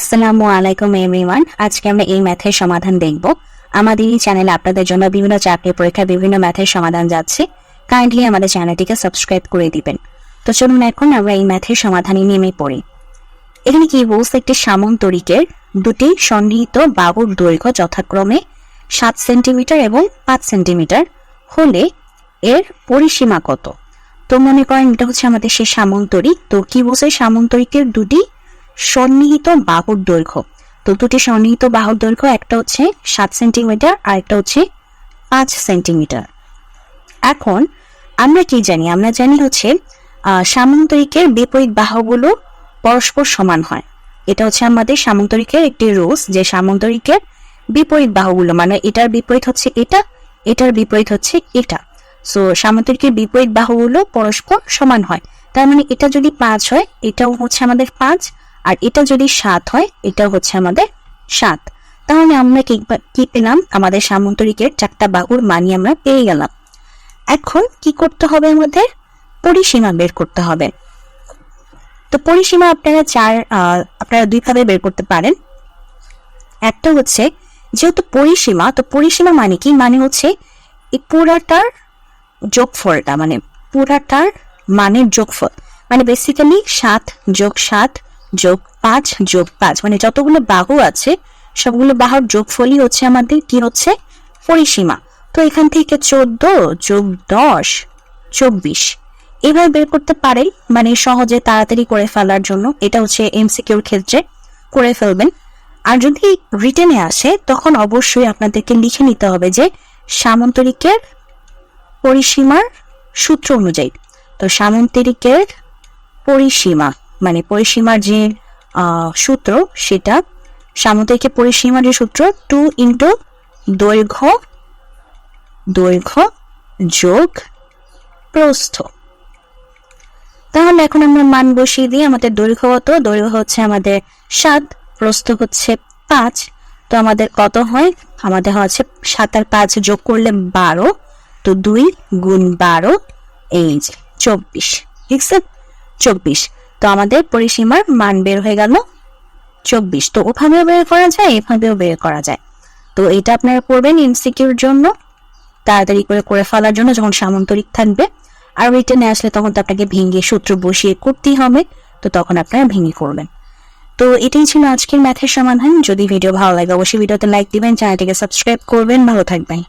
আসসালামু আলাইকুম এভরিওয়ান আজকে আমরা এই ম্যাথের সমাধান দেখব। আমাদের এই চ্যানেলে আপনাদের জন্য বিভিন্ন চাকরি পরীক্ষা বিভিন্ন ম্যাথের সমাধান যাচ্ছে। কাইন্ডলি আমাদের চ্যানেলটিকে সাবস্ক্রাইব করে দিবেন। তো চলুন এখন আমরা এই ম্যাথের সমাধানে নেমে পড়ি। এখানে কি বলছে একটি সামন্তরিকের দুটি সন্নিহিত বাহুর দৈর্ঘ্য যথাক্রমে সাত সেন্টিমিটার এবং পাঁচ সেন্টিমিটার হলে এর পরিসীমা কত? তো মনে করেন এটা হচ্ছে আমাদের সেই সামন্তরিক তো কি বলছে সামন্তরিকের দুটি সন্নিহিত বাহুর দৈর্ঘ্য। তো দুটি সন্নিহিত বাহুর দৈর্ঘ্য একটা হচ্ছে সাত সেন্টিমিটার আর একটা হচ্ছে পাঁচ সেন্টিমিটার। এখন আমরা কি জানি? আমরা জানি হচ্ছে সামান্তরিকের বিপরীত বাহুগুলো পরস্পর সমান হয়। এটা হচ্ছে আমাদের সামান্তরিকের একটি রোজ যে সামান্তরিকের বিপরীত বাহুগুলো মানে এটার বিপরীত হচ্ছে এটা, এটার বিপরীত হচ্ছে এটা। সো সামান্তরিকের বিপরীত বাহুগুলো পরস্পর সমান হয়। তার মানে এটা যদি পাঁচ হয়, এটাও হচ্ছে আমাদের পাঁচ, আর এটা যদি সাত হয়, এটাও হচ্ছে আমাদের সাত। তাহলে আমরা কি পেলাম? আমাদের সামন্তরিকের চারটা বাহুর মানি আমরা পেয়ে গেলাম। এখন কি করতে হবে আমাদের? পরিসীমা বের করতে হবে। তো পরিসীমা আপনারা চার আপনারা দুই ভাবে বের করতে পারেন। একটা হচ্ছে, যেহেতু পরিসীমা, তো পরিসীমা মানে কি? মানে হচ্ছে এই পুরাটার যোগফলটা মানে পুরাটার মানের যোগফল। মানে বেসিক্যালি সাত যোগ সাত যোগ পাঁচ যোগ পাঁচ। মানে যতগুলো বাহু আছে, সবগুলো বাহুর যোগফলই হচ্ছে আমাদের কি হচ্ছে? পরিসীমা। তো এখান থেকে চোদ্দ যোগ দশ, চব্বিশ। এভাবে বের করতে পারেন মানে সহজে তাড়াতাড়ি করে ফেলার জন্য। এটা হচ্ছে এমসিকিউর ক্ষেত্রে করে ফেলবেন। আর যদি রিটেনে আসে, তখন অবশ্যই আপনাদেরকে লিখে নিতে হবে যে সামন্তরিকের পরিসীমার সূত্র অনুযায়ী। তো সামন্তরিকের পরিসীমা মানে পরিসীমার যে সূত্র সেটা সামন্তরিকের পরিসীমার যে সূত্র, টু ইন্টু দৈর্ঘ্য দৈর্ঘ্য যোগ প্রস্থ। তাহলে এখন আমরা মান বসিয়ে দিই আমাদের দৈর্ঘ্য কত দৈর্ঘ্য হচ্ছে আমাদের সাত, প্রস্থ হচ্ছে পাঁচ। তো আমাদের কত হয়? আমাদের হচ্ছে সাত আর পাঁচ যোগ করলে বারো, তো দুই গুণ বারো, এই যে। চব্বিশ, ঠিক আছে? চব্বিশ। তো আমাদের পরিসীমার মান বের হয়ে গেল চব্বিশ। তো ওভাবেও বের করা যায় এভাবেও বের করা যায়। তো এটা আপনারা করবেন এমসিকিউর জন্য, তাড়াতাড়ি করে করে ফেলার জন্য যখন সামন্তরিক থাকবে। আর রিটেনে আসলে তখন তো আপনাকে ভেঙে সূত্র বসিয়ে করতেই হবে, তো তখন আপনারা ভেঙে করবেন তো এটাই ছিল আজকের ম্যাথের সমাধান। যদি ভিডিও ভালো লাগে, অবশ্যই ভিডিওতে লাইক দিবেন চ্যানেলটিকে সাবস্ক্রাইব করবেন। ভালো থাকবেন।